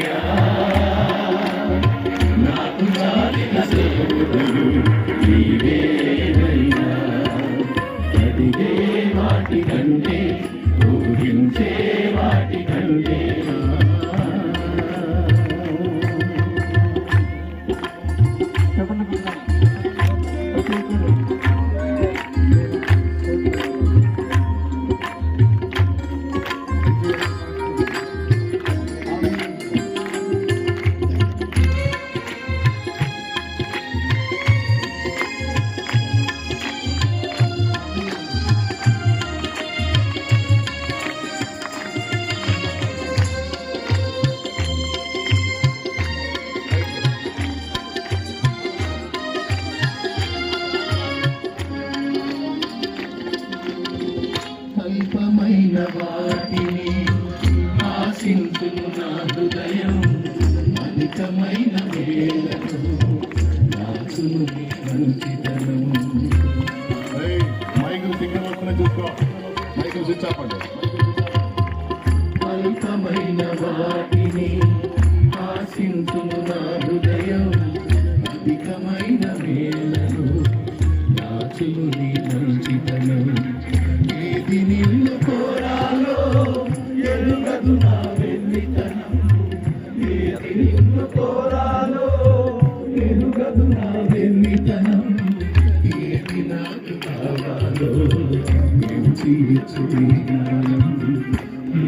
ఏసయ్యా వాటిని ఆశించును నా హృదయం. అధికమైన వేలను నాకును నీ మంచితనం అల్పమైన వాటిని ఆశించును నా హృదయం.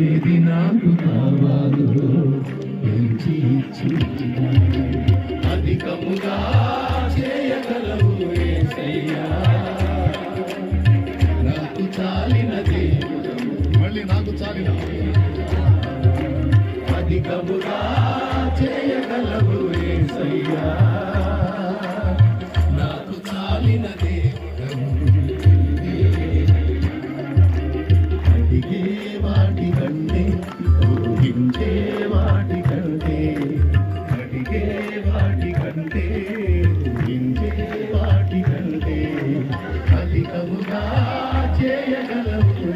ఏది నాకు కావాలో పెంచి అధికముగా చేయగలవు యేసయ్యా నాకు చాలినది మళ్ళీ నాకు చాలిన అధికముగా చేయగలవు ఏసయ్యా. అడిగే వాటి కంటే ఊహించే వాటి కంటే అధికముగా చేయగలవు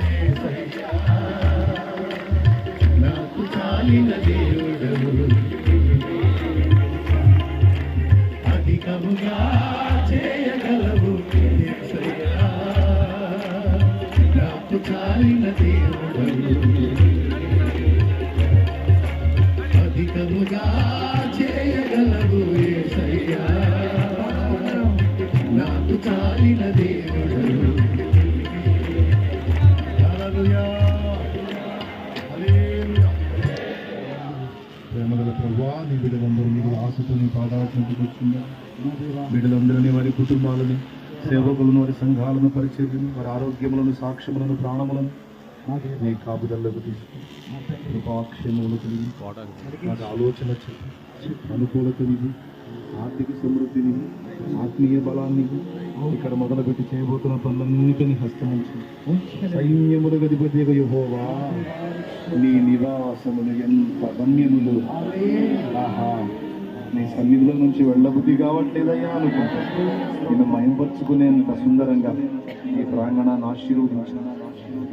నాకు చాలిన దేవుడవు అధికముగా చేయగలవు నాకు చాలిన దేవుడవు అధికముగా కాకుండా బిడ్డలందరినీ వారి కుటుంబాలని సేవకులను వారి సంఘాలను పరిచర్యను వారి ఆరోగ్యములను సాక్ష్యములను ప్రాణములను నీ కాపుదల్లోకి తీసుకుని కలిగి వారి ఆలోచన చెప్పి అనుకూలతనిది ఆర్థిక సమృద్ధిని ఆత్మీయ బలాన్ని ఇక్కడ మొదలుపెట్టి చేయబోతున్న పనులన్నిటిని హస్తమించి సైన్యముల గదిపతి యహోవా నీ నివాసములు ఎంత గమ్యములు ఆహా. నీ సన్నిధిలో నుంచి వెళ్ళబుద్ధి కావట్లేదయ్యా అనుకుంటా. నేను మయంపరుచుకునేంత సుందరంగా ఈ ప్రాంగణాన్ని ఆశీర్వదించు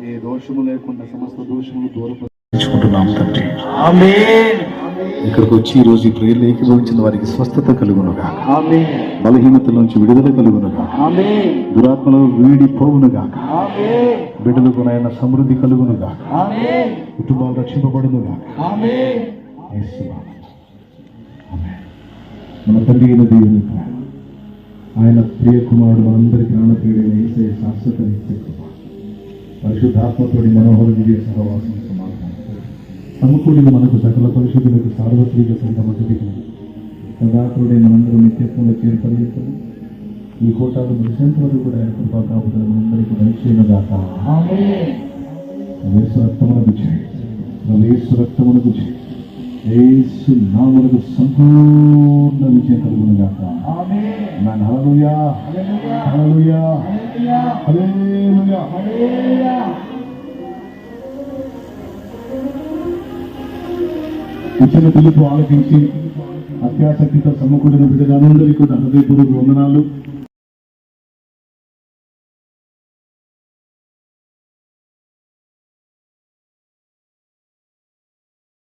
ఏ దోషము లేకుండా సమస్త దోషములు దూరపరుచుకుంటున్నాం తండ్రి. ఇక్కడికి వచ్చి ఈ రోజు ఈ ప్రేయర్లు ఏకీభవించిన వారికి స్వస్థత కలుగునుగా బలహీనతల నుంచి విడుదల కలుగునుగా దురాత్మలో వీడిపోవునుగా బిడ్డలకు నాయన సమృద్ధి కలుగునుగా కుటుంబాలు రక్షింపబడునుగా. మన తండ్రి అయిన దేవుని ఆయన ప్రియ కుమారుడు మనందరి ప్రాణప్రియుడైన ఏసే శాశ్వత నిత్య కృప. పరిశుద్ధాత్మతోడి మనోహర దివ్య సహవాసం సమాధానం సమకూడిన మనకు సకల పరిశుద్ధులకు సార్వత్రిక సంత మద్దతు సదాకుడే మనందరూ నిత్యత్వంలో చేరుపరిస్తాము ఈ కోటాలు ముగిసేంత వరకు కూడా ఆయన కృపా కాపుదల మనందరికీ దయచేయను గాక వేసు రక్తమునకు చేయి వేసు రక్తమునకు చేయి యేసు నామమునకు సంపూర్ణ విజయం కలుగును గాక ఆమేన్ హల్లెలూయా హల్లెలూయా హల్లెలూయా ఇచ్చిన పిలుపు ఆలకించి అత్యాసక్తితో సమకూడిన బిడ్డలందరికీ కూడా హృదయపూర్వక వందనాలు.